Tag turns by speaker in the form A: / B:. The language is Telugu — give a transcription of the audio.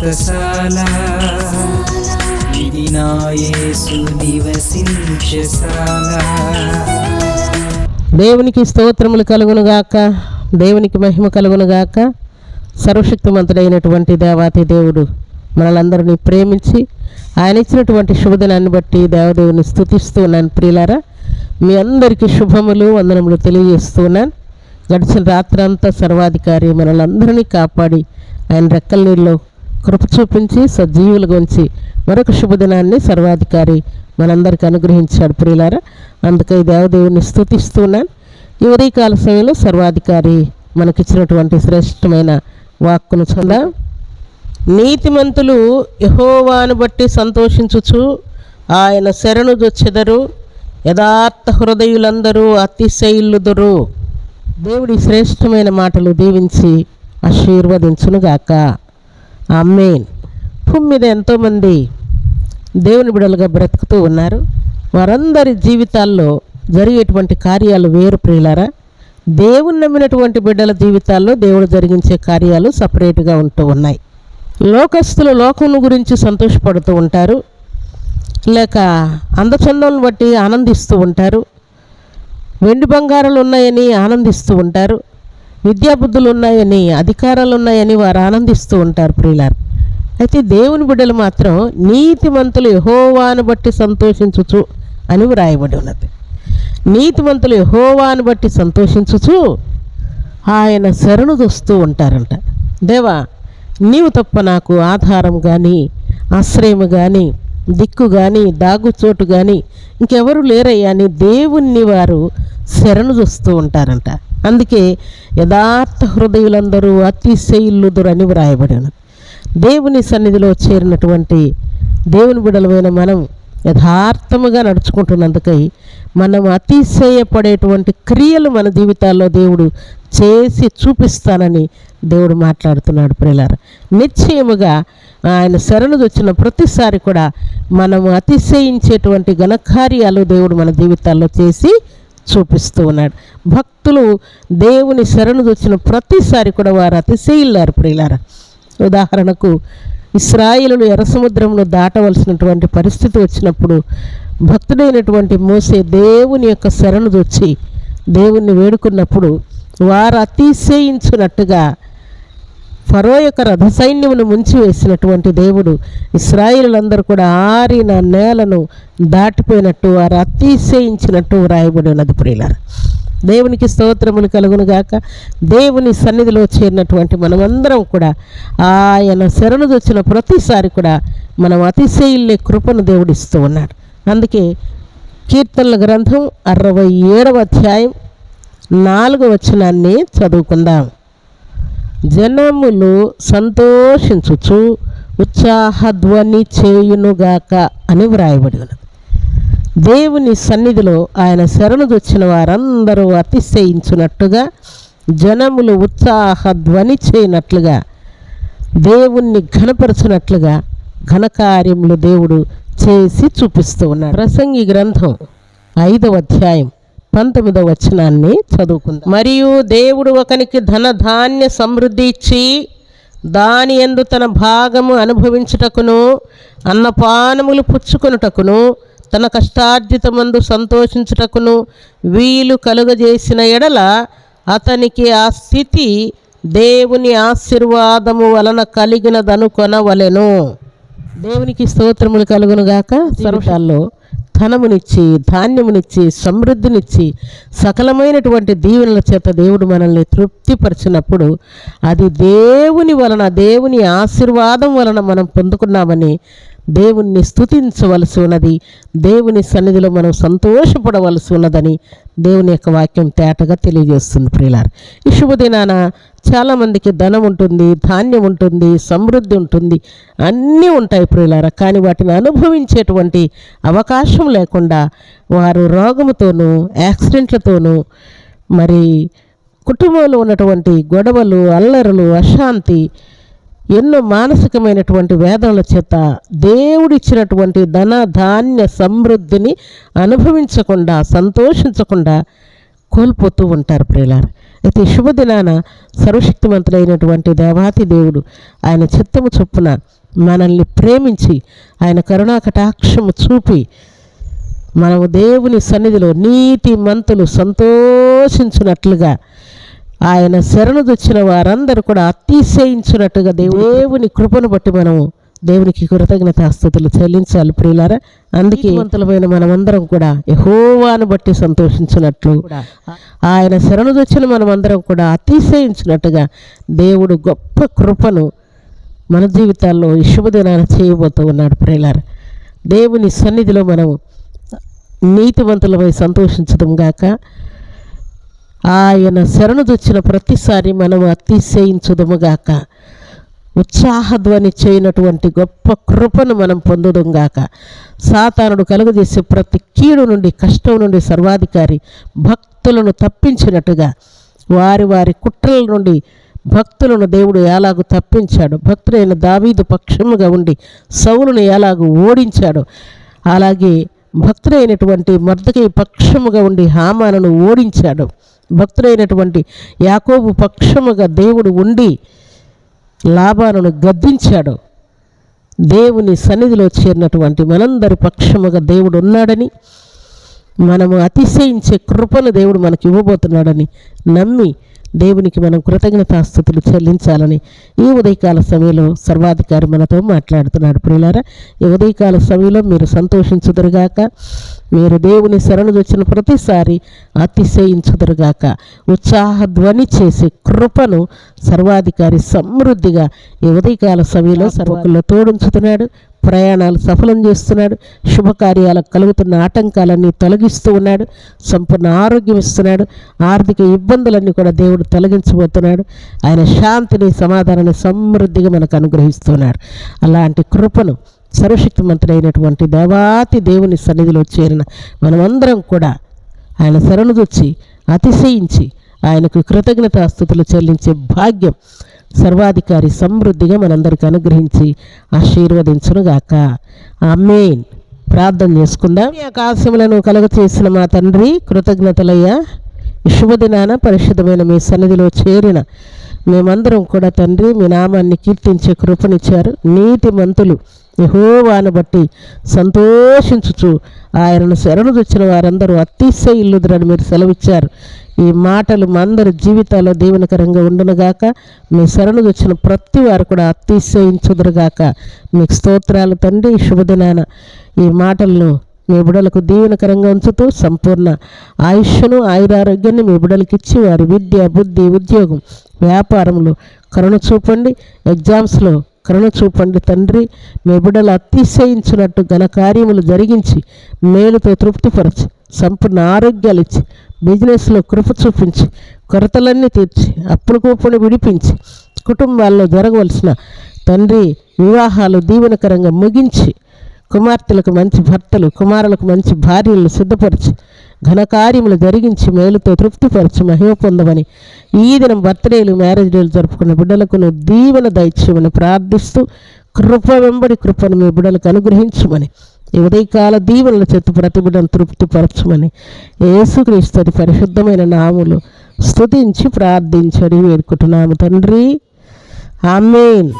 A: వ్రతశాల ఇది నా యేసు నివసించశాల
B: దేవునికి స్తోత్రములు కలుగునుగాక దేవునికి మహిమ కలుగునుగాక సర్వశక్తిమంతుడైనటువంటి దేవాతి దేవుడు మనలందరినీ ప్రేమించి ఆయన ఇచ్చినటువంటి శుభదినాన్ని బట్టి దేవదేవుని స్థుతిస్తూ ఉన్నాను ప్రియులారా. మీ అందరికీ శుభములు వందనములు తెలియజేస్తూ ఉన్నాను. గడిచిన రాత్రంతా సర్వాధికారి మనలందరినీ కాపాడి ఆయన రెక్కల నీళ్ళు కృప చూపించి సజీవుల గురించి మరొక శుభదినాన్ని సర్వాధికారి మనందరికీ అనుగ్రహించాడు. ప్రియులారా అందుకే దేవదేవుని స్థుతిస్తున్నాను ఈ ఉదయకాల సమయంలో సర్వాధికారి మనకిచ్చినటువంటి శ్రేష్టమైన వాక్కును చందా. నీతిమంతులు యహోవాను బట్టి సంతోషించుచు ఆయన శరణు దొచ్చెదరు యథార్థ హృదయులందరూ అతిశైలుదురు దేవుడి శ్రేష్టమైన మాటలు దీవించి ఆశీర్వదించునుగాక. అమ్మేన్ భూమి మీద ఎంతోమంది దేవుని బిడలుగా బ్రతుకుతూ ఉన్నారు. వారందరి జీవితాల్లో జరిగేటువంటి కార్యాలు వేరు ప్రియులారా. దేవుని నమ్మినటువంటి బిడ్డల జీవితాల్లో దేవుడు జరిగించే కార్యాలు సపరేట్గా ఉంటూ ఉన్నాయి. లోకస్తులు లోకం గురించి సంతోషపడుతూ ఉంటారు. లేక అందచందాలను బట్టి ఆనందిస్తూ ఉంటారు. వెండి బంగారాలు ఉన్నాయని ఆనందిస్తూ ఉంటారు. విద్యాబుద్ధులు ఉన్నాయని అధికారాలు ఉన్నాయని వారు ఆనందిస్తూ ఉంటారు ప్రియులారు. అయితే దేవుని బిడ్డలు మాత్రం నీతిమంతులు యహోవాను బట్టి సంతోషించుచు అని వ్రాయబడి ఉన్నది. నీతిమంతులు యహోవాను బట్టి సంతోషించుచు ఆయన శరణు దొస్తూ ఉంటారంట. దేవా నీవు తప్ప నాకు ఆధారం కానీ ఆశ్రయం కానీ దిక్కు కానీ దాగుచోటు కానీ ఇంకెవరు లేరయ్యా అని దేవుణ్ణి వారు శరణు చూస్తూ ఉంటారంట. అందుకే యథార్థ హృదయులందరూ అతిశైల్లుదురు అని దేవుని సన్నిధిలో చేరినటువంటి దేవుని బిడలమైన మనం యథార్థముగా నడుచుకుంటున్నందుకై మనం అతిశయపడేటువంటి క్రియలు మన జీవితాల్లో దేవుడు చేసి చూపిస్తానని దేవుడు మాట్లాడుతున్నాడు ప్రియులార. నిశ్చయముగా ఆయన శరణు వచ్చిన ప్రతిసారి కూడా మనము అతిశయించేటువంటి ఘనకార్యాలు దేవుడు మన జీవితాల్లో చేసి చూపిస్తూ ఉన్నాడు. భక్తులు దేవుని శరణు వచ్చిన ప్రతిసారి కూడా వారు అతిశయిల్లారు ప్రియులారా. ఉదాహరణకు ఇస్రాయిలు ఎర్ర సముద్రంలో దాటవలసినటువంటి పరిస్థితి వచ్చినప్పుడు భక్తుడైనటువంటి మోసే దేవుని యొక్క శరణు వచ్చి దేవుణ్ణి వేడుకున్నప్పుడు వారు అతిశయించున్నట్టుగా ఫరో యొక్క రథ సైన్యమును ముంచివేసినటువంటి దేవుడు ఇస్రాయిలందరూ కూడా ఆరిన నేలను దాటిపోయినట్టు వారు అతిశయించినట్టు వ్రాయబడి ఉన్నది ప్రియులారు. దేవునికి స్తోత్రములు కలుగును గాక. దేవుని సన్నిధిలో చేరినటువంటి మనమందరం కూడా ఆయన శరణు తెచ్చిన ప్రతిసారి కూడా మనం అతిశయిల్లే కృపను దేవుడిస్తూ ఉన్నాడు అందుకే కీర్తనల గ్రంథం అరవై ఏడవ అధ్యాయం నాలుగవ వచనాన్ని చదువుకుందాం. జనములు సంతోషించుచు ఉత్సాహధ్వని చేయునుగాక అని వ్రాయబడి ఉన్నది దేవుని సన్నిధిలో ఆయన శరణు తెచ్చిన వారందరూ అతిశయించున్నట్టుగా జనములు ఉత్సాహ ధ్వని చేయనట్లుగా దేవుణ్ణి ఘనపరచునట్లుగా ఘనకార్యములు దేవుడు చేసి చూపిస్తూ ఉన్నాడు. ప్రసంగి గ్రంథం ఐదవ అధ్యాయం. పంతొమ్మిదవ వచనాన్ని చదువుకుందాం. మరియు దేవుడు ఒకనికి ధన ధాన్య సమృద్ధి ఇచ్చి దాని ఎందు తన భాగము అనుభవించుటకును అన్నపానములు పుచ్చుకొనుటకును తన కష్టార్జితమందు సంతోషించుటకును వీలు కలుగజేసిన ఎడల అతనికి ఆ స్థితి దేవుని ఆశీర్వాదము వలన కలిగినదనుకొనవలెను. దేవునికి స్తోత్రములు కలుగునుగాక. సర్వశాల్లో ధనమునిచ్చి ధాన్యమునిచ్చి సమృద్ధినిచ్చి సకలమైనటువంటి దీవెనల చేత దేవుడు మనల్ని తృప్తిపరిచినప్పుడు అది దేవుని వలన దేవుని ఆశీర్వాదం వలన మనం పొందుకున్నామని దేవుణ్ణి స్తుతించవలసి ఉన్నది. దేవుని సన్నిధిలో మనం సంతోషపడవలసి ఉన్నదని దేవుని యొక్క వాక్యం తేటగా తెలియజేస్తుంది ప్రియులారు. ఈ శుభదినాన చాలామందికి ధనం ఉంటుంది ధాన్యం ఉంటుంది సమృద్ధి ఉంటుంది అన్నీ ఉంటాయి ప్రియులారా. కానీ వాటిని అనుభవించేటువంటి అవకాశం లేకుండా వారు రోగముతోనూ యాక్సిడెంట్లతోనూ మరి కుటుంబంలో ఉన్నటువంటి గొడవలు అల్లరులు అశాంతి ఎన్నో మానసికమైనటువంటి వేదనల చేత దేవుడిచ్చినటువంటి ధన ధాన్య సమృద్ధిని అనుభవించకుండా సంతోషించకుండా కోల్పోతూ ఉంటారు ప్రియులారు. అయితే శుభదినాన సర్వశక్తివంతుడైనటువంటి దేవాతి దేవుడు ఆయన చిత్తము చొప్పున మనల్ని ప్రేమించి ఆయన కరుణా కటాక్షము చూపి మనము దేవుని సన్నిధిలో నీతి మంతులు సంతోషించున్నట్లుగా ఆయన శరణు తెచ్చిన వారందరూ కూడా అతిశయించినట్టుగా దేవుని కృపను బట్టి మనము దేవునికి కృతజ్ఞతాస్థుతులు చెల్లించాలి ప్రియులారా. అందుకే మంతులమైన మనమందరం కూడా యహోవాను బట్టి సంతోషించినట్లు ఆయన శరణు తెచ్చిన మనమందరం కూడా అతిశయించినట్టుగా దేవుడు గొప్ప కృపను మన జీవితాల్లో ఈ చేయబోతూ ఉన్నాడు ప్రియులారా. దేవుని సన్నిధిలో మనము నీతివంతులమై సంతోషించడం గాక ఆయన శరణు తెచ్చిన ప్రతిసారి మనం అతిశయించుదము గాక. ఉత్సాహధ్వని చేయనటువంటి గొప్ప కృపను మనం పొందుదాం గాక. సాతానుడు కలుగజేసే ప్రతి కీడు నుండి కష్టం నుండి సర్వాధికారి భక్తులను తప్పించినట్టుగా వారి వారి కుట్రల నుండి భక్తులను దేవుడు ఎలాగూ తప్పించాడు? భక్తుడైన దావీదు పక్షముగా ఉండి సౌలును ఎలాగూ ఓడించాడు? అలాగే భక్తుడైనటువంటి మర్దకై పక్షముగా ఉండి హామాలను ఓడించాడు. భక్తుడైనటువంటి యాకోబు పక్షముగా దేవుడు ఉండి లాభాలను గద్దించాడు. దేవుని సన్నిధిలో చేరినటువంటి మనందరి పక్షముగా దేవుడు ఉన్నాడని మనము అతిశయించే కృపను దేవుడు మనకి ఇవ్వబోతున్నాడని నమ్మి దేవునికి మనం కృతజ్ఞతాస్థుతులు చెల్లించాలని ఈ ఉదయకాల సమయంలో సర్వాధికారి మనతో మాట్లాడుతున్నాడు. ప్రియులారా ఈ ఉదయకాల సమయంలో మీరు సంతోషించుదురుగాక. మీరు దేవుని శరణు వచ్చిన ప్రతిసారి అతిశయించుదురుగాక. ఉత్సాహధ్వని చేసే కృపను సర్వాధికారి సమృద్ధిగా ఈ ఉదయకాల సమయంలో సర్వకుల్లో తోడుంచుతున్నాడు. ప్రయాణాలు సఫలం చేస్తున్నాడు. శుభకార్యాలకు కలుగుతున్న ఆటంకాలన్నీ తొలగిస్తూ ఉన్నాడు. సంపూర్ణ ఆరోగ్యం ఇస్తున్నాడు. ఆర్థిక ఇబ్బందులన్నీ కూడా దేవుడు తొలగించబోతున్నాడు. ఆయన శాంతిని సమాధానాన్ని సమృద్ధిగా మనకు అనుగ్రహిస్తున్నాడు. అలాంటి కృపను సర్వశక్తిమంతుడైనటువంటి దేవాతి దేవుని సన్నిధిలో చేరిన మనమందరం కూడా ఆయన శరణుదొచ్చి అతిశయించి ఆయనకు కృతజ్ఞతాస్థుతులు చెల్లించే భాగ్యం సర్వాధికారి సమృద్ధిగా మనందరికి అనుగ్రహించి ఆశీర్వదించునుగాక. ఆమెన్. ప్రార్థన చేసుకుందాం. ఈ ఆకాశములను కలుగచేసిన మా తండ్రి కృతజ్ఞతలయ్యా. శుభదినాన పరిశుద్ధమైన మీ సన్నిధిలో చేరిన మేమందరం కూడా తండ్రి మీ నామాన్ని కీర్తించే కృపనిచ్చారు. నీతి మంతులు. యహోవాను బట్టి సంతోషించుచు ఆయనను శరణు తెచ్చిన వారందరూ అతిశయిల్లుదురని మీరు సెలవిచ్చారు. ఈ మాటలు మా అందరి జీవితాల్లో దీవెనకరంగా ఉండునుగాక మీ శరణు వచ్చిన ప్రతి వారు కూడా అతిశయించుదురుగాక. మీకు స్తోత్రాలు తండ్రి శుభదినాన. ఈ మాటలను మీ బిడలకు దీవెనకరంగా ఉంచుతూ సంపూర్ణ ఆయుష్ను ఆయురారోగ్యాన్ని మీ బిడలకు ఇచ్చి వారి విద్య బుద్ధి ఉద్యోగం వ్యాపారంలో కరుణ చూపండి. ఎగ్జామ్స్లో కరుణ చూపండి తండ్రి మీ బిడ్డలు అతిశయించినట్టు ఘన కార్యములు జరిగించి మేలుతో తృప్తిపరచి సంపూర్ణ ఆరోగ్యాలు ఇచ్చి బిజినెస్లో కృప చూపించి కొరతలన్నీ తీర్చి అప్పులు కూపని విడిపించి కుటుంబాల్లో జరగవలసిన తండ్రి వివాహాలు దీవెనకరంగా ముగించి కుమార్తెలకు మంచి భర్తలు కుమారులకు మంచి భార్యలు సిద్ధపరిచి ఘనకార్యములు జరిగించి మేలుతో తృప్తిపరిచి మహిమ పొందమని ఈ దినం బర్త్డేలు మ్యారేజ్ డేలు జరుపుకున్న బిడ్డలకు దీవెన దైత్యమని ప్రార్థిస్తూ కృప వెంబడి కృపను మీ బిడ్డలకు అనుగ్రహించమని ఈ ఉదయకాల దీవెనల చేత ప్రతి బిడ్డను తృప్తిపరచమని యేసుక్రీస్తు పరిశుద్ధమైన నాములు స్తుతించి ప్రార్థించి వేడుకుంటున్నాము తండ్రి. ఆమెన్.